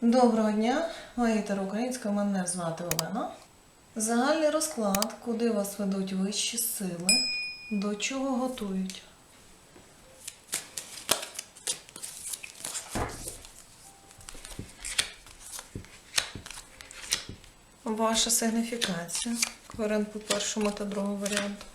Доброго дня, магітер українська, мене звати Олена. Загальний розклад, куди вас ведуть вищі сили, до чого готують. Ваша сигніфікація. Варіант по першому та другому варіанту.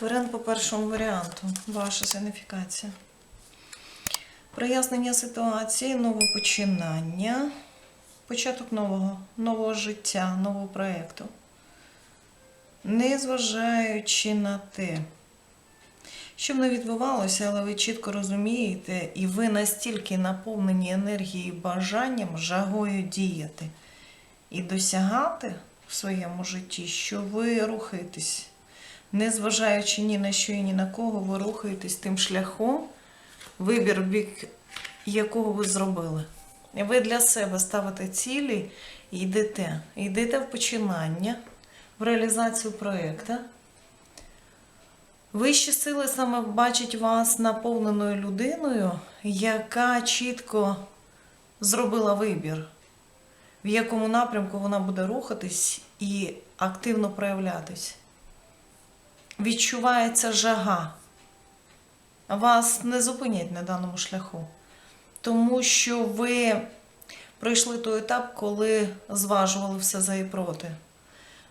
Варіант по першому варіанту. Ваша сигніфікація. Прояснення ситуації, нове починання, початок нового, нового життя, нового проєкту. Незважаючи на те, що б не відбувалося, але ви чітко розумієте, і ви настільки наповнені енергією, бажанням, жагою діяти і досягати в своєму житті, що ви рухаєтесь незважаючи ні на що і ні на кого, ви рухаєтесь тим шляхом, вибір бік якого ви зробили. Ви для себе ставите цілі і йдете. Йдете в починання, в реалізацію проєкту. Вищі сили саме бачать вас наповненою людиною, яка чітко зробила вибір, в якому напрямку вона буде рухатись і активно проявлятись відчувається жага. Вас не зупинять на даному шляху. Тому що ви пройшли той етап, коли зважували все за і проти.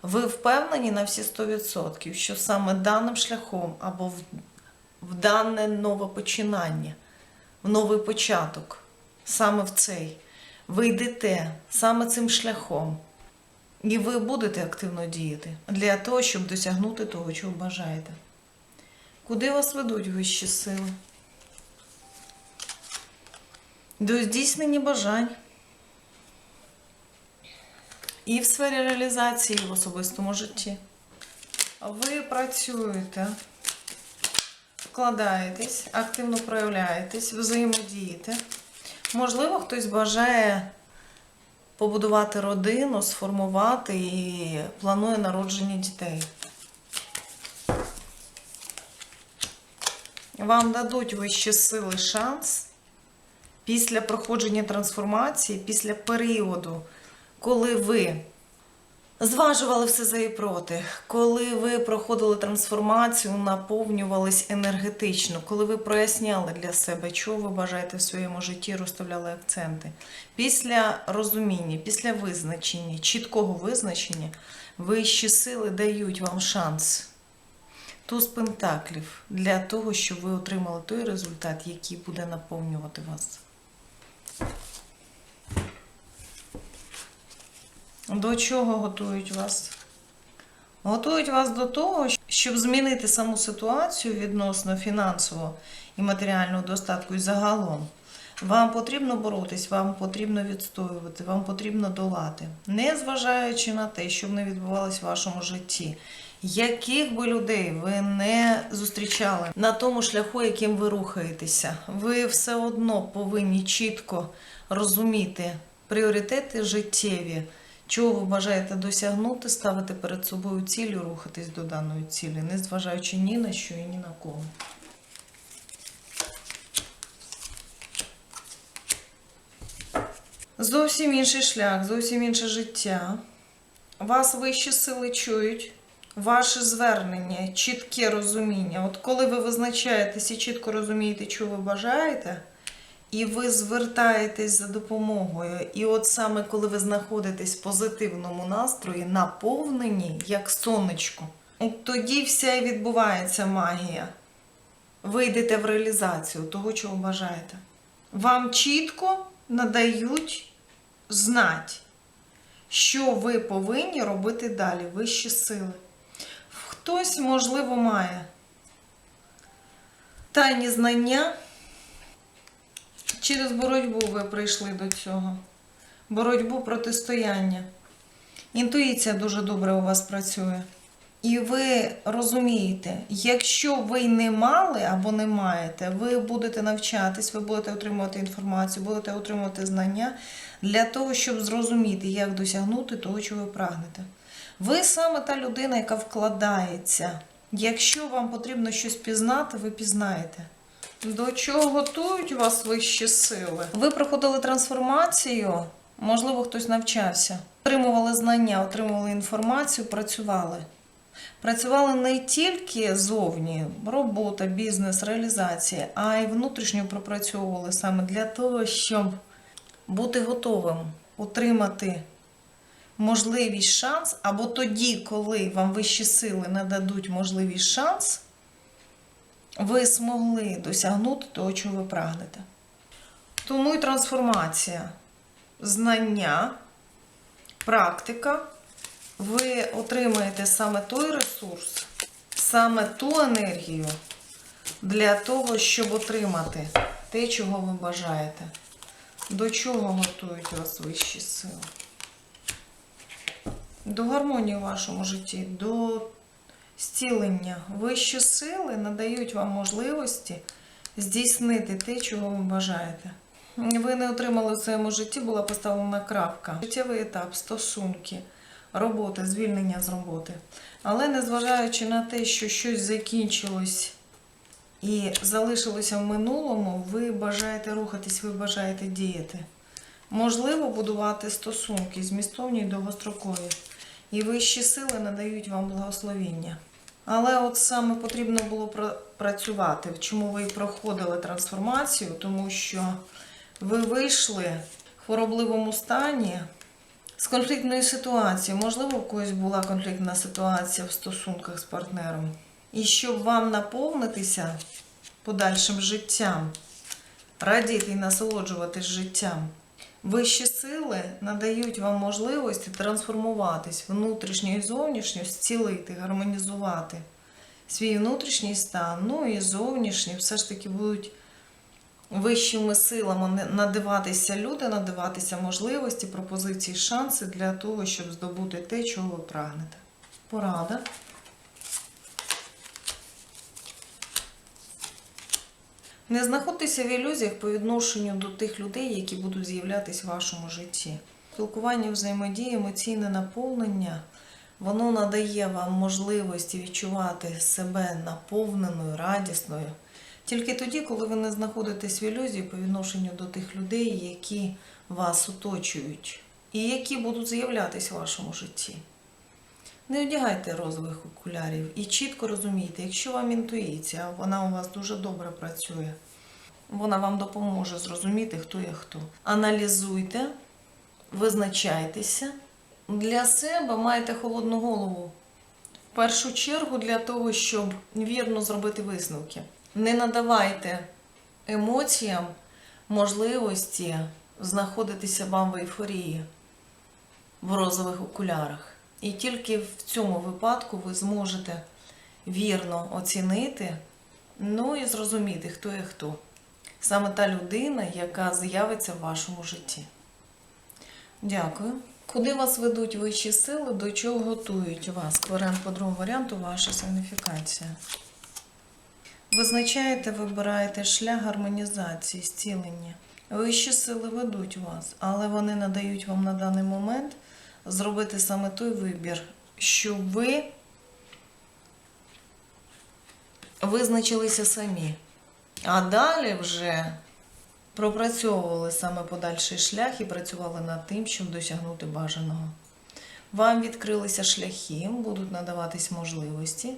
Ви впевнені на всі 100%, що саме даним шляхом або в, в дане нове починання, в новий початок, саме в цей, ви йдете саме цим шляхом. І ви будете активно діяти для того, щоб досягнути того, чого бажаєте. Куди вас ведуть вищі сили? До здійснення бажань. І в сфері реалізації, і в особистому житті. Ви працюєте, вкладаєтесь, активно проявляєтесь, взаємодієте. Можливо, хтось бажає побудувати родину, сформувати і планує народження дітей. Вам дадуть вищі сили шанс після проходження трансформації, після періоду, коли ви зважували все за і проти, коли ви проходили трансформацію, наповнювались енергетично, коли ви проясняли для себе, чого ви бажаєте в своєму житті, розставляли акценти. Після розуміння, після визначення, чіткого визначення, вищі сили дають вам шанс. Туз пентаклів для того, щоб ви отримали той результат, який буде наповнювати вас. До чого готують вас? Готують вас до того, щоб змінити саму ситуацію відносно фінансового і матеріального достатку і загалом. Вам потрібно боротись, вам потрібно відстоювати, вам потрібно долати, незважаючи на те, що не відбувалось в вашому житті. Яких би людей ви не зустрічали на тому шляху, яким ви рухаєтеся, ви все одно повинні чітко розуміти пріоритети життєві, чого ви бажаєте досягнути, ставити перед собою ціль рухатись до даної цілі, незважаючи ні на що і ні на кого. Зовсім інший шлях, зовсім інше життя. Вас вищі сили чують, ваше звернення, чітке розуміння. От коли ви визначаєтесь і чітко розумієте, чого ви бажаєте, і ви звертаєтесь за допомогою. І от саме коли ви знаходитесь в позитивному настрої, наповнені, як сонечко, тоді вся і відбувається магія. Ви йдете в реалізацію того, чого бажаєте. Вам чітко надають знати, що ви повинні робити далі, вищі сили. Хтось, можливо, має тайні знання. Через боротьбу ви прийшли до цього. боротьбу, протистояння. Інтуїція дуже добре у вас працює. І ви розумієте, якщо ви не мали або не маєте, ви будете навчатись, ви будете отримувати інформацію, будете отримувати знання для того, щоб зрозуміти, як досягнути того, чого ви прагнете. Ви саме та людина, яка вкладається. Якщо вам потрібно щось пізнати, ви пізнаєте. До чого готують вас вищі сили? Ви проходили трансформацію, можливо, хтось навчався. Отримували знання, отримували інформацію, працювали. Працювали не тільки зовні, робота, бізнес, реалізація, а й внутрішньо пропрацьовували саме для того, щоб бути готовим отримати можливість шанс, або тоді, коли вам вищі сили нададуть можливість шанс, ви змогли досягнути того, чого ви прагнете. Тому і трансформація, знання, практика ви отримаєте саме той ресурс, саме ту енергію для того, щоб отримати те, чого ви бажаєте. До чого готують вас вищі сили? До гармонії в вашому житті, до зцілення. Вищі сили надають вам можливості здійснити те, чого ви бажаєте. Ви не отримали в своєму житті, була поставлена крапка. Життєвий етап, стосунки, робота, звільнення з роботи. Але незважаючи на те, що щось закінчилось і залишилося в минулому, ви бажаєте рухатись, ви бажаєте діяти. Можливо, будувати стосунки змістовні і довгострокові. І вищі сили надають вам благословіння. Але от саме потрібно було працювати. Чому ви проходили трансформацію? Тому що ви вийшли в хворобливому стані з конфліктної ситуації. Можливо, у когось була конфліктна ситуація в стосунках з партнером. І щоб вам наповнитися подальшим життям, радіти і насолоджуватись життям. Вищі сили надають вам можливості трансформуватись внутрішньо і зовнішньо, зцілити, гармонізувати свій внутрішній стан, ну і зовнішній все ж таки будуть вищими силами надиватися люди, надиватися можливості, пропозиції, шанси для того, щоб здобути те, чого ви прагнете. Порада. Не знаходьтеся в ілюзіях по відношенню до тих людей, які будуть з'являтися в вашому житті. Спілкування, взаємодія, емоційне наповнення, воно надає вам можливості відчувати себе наповненою, радісною. Тільки тоді, коли ви не знаходитесь в ілюзії по відношенню до тих людей, які вас оточують, і які будуть з'являтися в вашому житті. Не одягайте розових окулярів і чітко розумійте, якщо вам інтуїція, вона у вас дуже добре працює, вона вам допоможе зрозуміти, хто є хто. Аналізуйте, визначайтеся. Для себе майте холодну голову. В першу чергу для того, щоб вірно зробити висновки. Не надавайте емоціям можливості знаходитися вам в ейфорії в розових окулярах. І тільки в цьому випадку ви зможете вірно оцінити, ну і зрозуміти, хто є хто. Саме та людина, яка з'явиться в вашому житті. Дякую. Куди вас ведуть вищі сили, до чого готують вас? Варіант по другому варіанту ваша сигніфікація. Визначаєте, вибираєте шлях гармонізації, зцілення. Вищі сили ведуть вас, але вони надають вам на даний момент зробити саме той вибір, щоб ви визначилися самі. А далі вже пропрацьовували саме подальший шлях і працювали над тим, щоб досягнути бажаного. Вам відкрилися шляхи, будуть надаватись можливості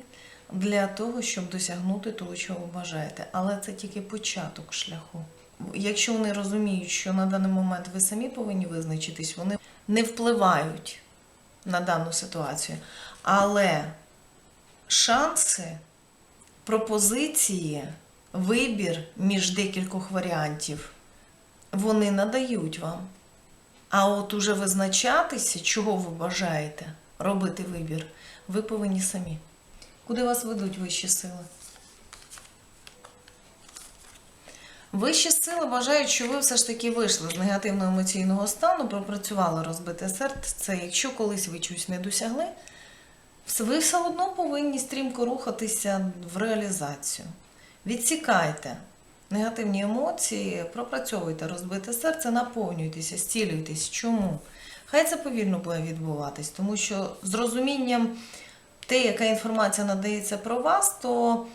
для того, щоб досягнути того, чого ви бажаєте. Але це тільки початок шляху. Якщо вони розуміють, що на даний момент ви самі повинні визначитись, вони не впливають на дану ситуацію. Але шанси, пропозиції, вибір між декількох варіантів, вони надають вам. А от уже визначатися, чого ви бажаєте робити вибір, ви повинні самі. Куди вас ведуть вищі сили? Вищі сили вважають, що ви все ж таки вийшли з негативного емоційного стану, пропрацювали розбите серце. Це якщо колись ви чогось не досягли, ви все одно повинні стрімко рухатися в реалізацію. Відсікайте негативні емоції, пропрацьовуйте розбите серце, наповнюйтеся, зцілюйтесь. Чому? Хай це повільно буде відбуватись, тому що з розумінням те, яка інформація надається про вас, то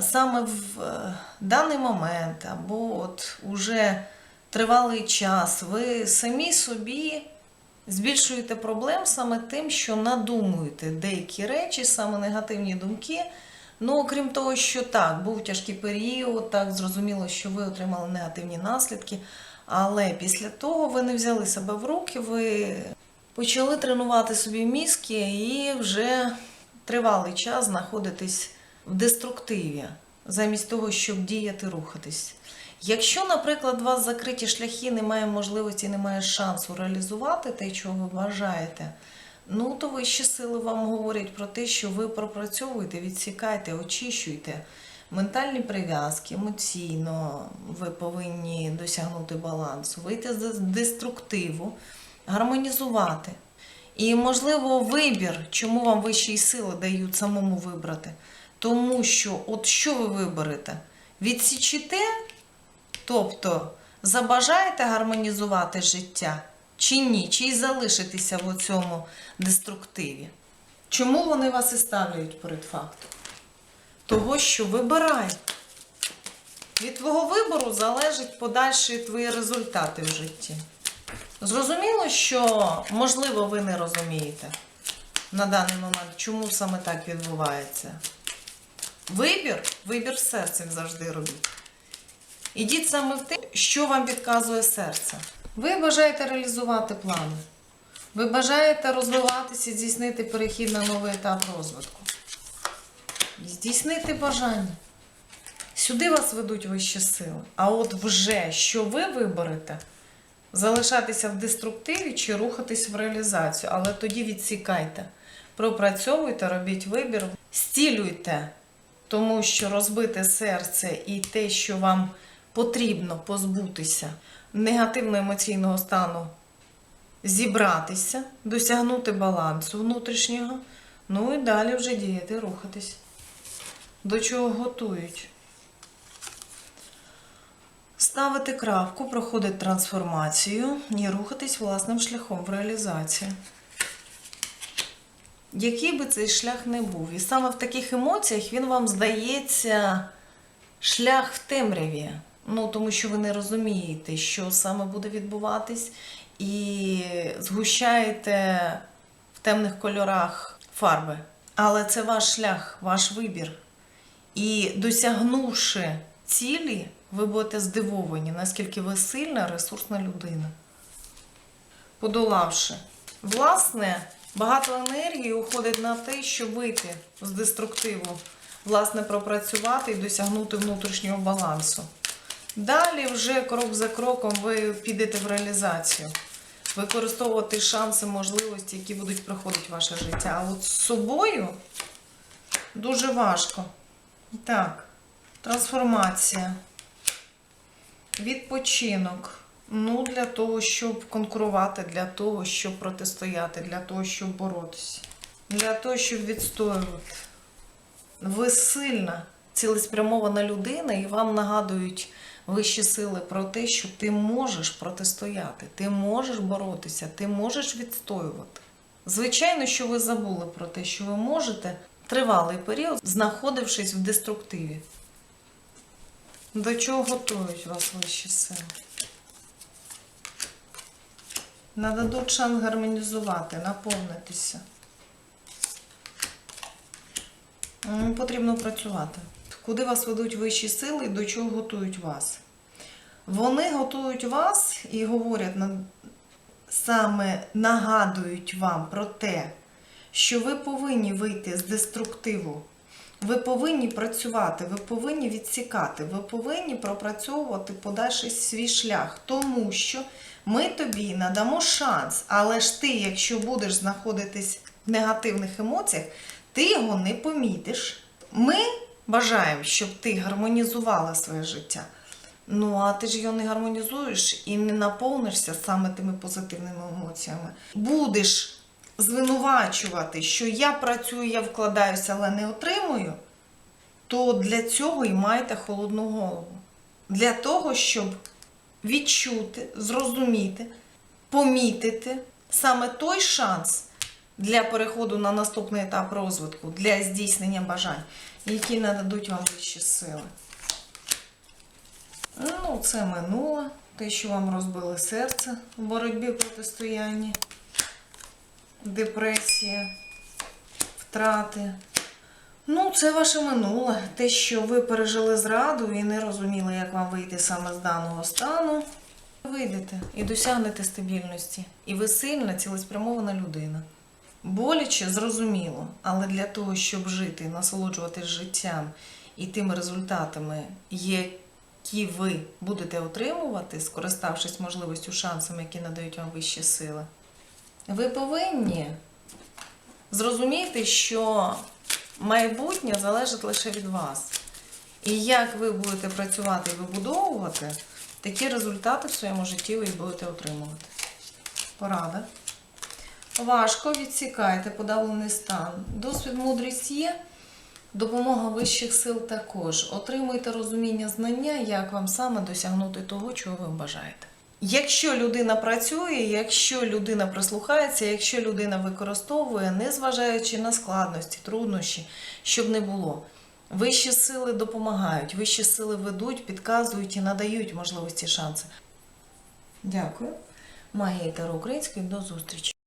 саме в е, даний момент або от уже тривалий час ви самі собі збільшуєте проблем саме тим, що надумуєте деякі речі, саме негативні думки. Ну, окрім того, що так, був тяжкий період, так зрозуміло, що ви отримали негативні наслідки. Але після того ви не взяли себе в руки, ви почали тренувати собі мізки і вже тривалий час знаходитесь в деструктиві, замість того, щоб діяти, рухатись. Якщо, наприклад, у вас закриті шляхи, немає можливості, немає шансу реалізувати те, чого ви бажаєте, ну то вищі сили вам говорять про те, що ви пропрацьовуєте, відсікайте, очищуйте ментальні прив'язки, емоційно ви повинні досягнути балансу, вийти з деструктиву, гармонізувати. І, можливо, вибір, чому вам вищі сили дають самому вибрати. Тому що, от що ви виберете? Відсічите, тобто забажаєте гармонізувати життя, чи ні, чи й залишитеся в цьому деструктиві. Чому вони вас і ставлять перед фактом? Того, що вибирай. Від твого вибору залежать подальші твої результати в житті. Зрозуміло, що, можливо, ви не розумієте на даний момент, чому саме так відбувається. Вибір, вибір серцем завжди робіть. Ідіть саме в те, що вам підказує серце. Ви бажаєте реалізувати плани. Ви бажаєте розвиватися, здійснити перехід на новий етап розвитку. Здійснити бажання. Сюди вас ведуть вищі сили. А от вже що ви виберете, залишатися в деструктиві чи рухатись в реалізацію. Але тоді відсікайте, пропрацьовуйте, робіть вибір, стілюйте, тому що розбите серце і те, що вам потрібно позбутися негативно емоційного стану, зібратися, досягнути балансу внутрішнього, ну і далі вже діяти, рухатись. До чого готують? Ставити крапку, проходити трансформацію і рухатись власним шляхом в реалізації. Який би цей шлях не був. І саме в таких емоціях він вам здається шлях в темряві. Ну, тому що ви не розумієте, що саме буде відбуватись, і згущаєте в темних кольорах фарби. Але це ваш шлях, ваш вибір. І досягнувши цілі, ви будете здивовані, наскільки ви сильна, ресурсна людина. Подолавши. Власне, багато енергії уходить на те, щоб вийти з деструктиву, власне, пропрацювати і досягнути внутрішнього балансу. Далі, вже крок за кроком, ви підете в реалізацію. Використовувати шанси, можливості, які будуть приходити в ваше життя. А от з собою дуже важко. Так, трансформація. Відпочинок. Ну, для того, щоб конкурувати, для того, щоб протистояти, для того, щоб боротися, для того, щоб відстоювати. Ви сильна, цілеспрямована людина, і вам нагадують вищі сили про те, що ти можеш протистояти, ти можеш боротися, ти можеш відстоювати. Звичайно, що ви забули про те, що ви можете тривалий період, знаходившись в деструктиві. До чого готують вас вищі сили? Нададуть шанс гармонізувати, наповнитися. Потрібно працювати. Куди вас ведуть вищі сили і до чого готують вас? Вони готують вас і говорять саме нагадують вам про те, що ви повинні вийти з деструктиву. Ви повинні працювати, ви повинні відсікати, ви повинні пропрацьовувати подальший свій шлях, тому що ми тобі надамо шанс, але ж ти, якщо будеш знаходитись в негативних емоціях, ти його не помітиш. Ми бажаємо, щоб ти гармонізувала своє життя. Ну, а ти ж його не гармонізуєш і не наповнишся саме тими позитивними емоціями. Будеш звинувачувати, що я працюю, я вкладаюся, але не отримую, то для цього і маєте холодну голову. Для того, щоб відчути, зрозуміти, помітити саме той шанс для переходу на наступний етап розвитку, для здійснення бажань, які нададуть вам вищі сили. Ну, це минуле, те, що вам розбили серце в боротьбі протистоянні, депресія, втрати. Ну, це ваше минуле. Те, що ви пережили зраду і не розуміли, як вам вийти саме з даного стану. Вийдете і досягнете стабільності. І ви сильна, цілеспрямована людина. Боляче, зрозуміло, але для того, щоб жити, насолоджуватись життям і тими результатами, які ви будете отримувати, скориставшись можливістю шансами, які надають вам вищі сили, ви повинні зрозуміти, що майбутнє залежить лише від вас. І як ви будете працювати і вибудовувати, такі результати в своєму житті ви будете отримувати. Порада. Важко відсікайте подавлений стан. Досвід мудрість є. Допомога вищих сил також. Отримуйте розуміння знання, як вам саме досягнути того, чого ви бажаєте. Якщо людина працює, якщо людина прислухається, якщо людина використовує, незважаючи на складності, труднощі, щоб не було. Вищі сили допомагають, вищі сили ведуть, підказують і надають можливості шанси. Дякую. Магія Таро Української. До зустрічі.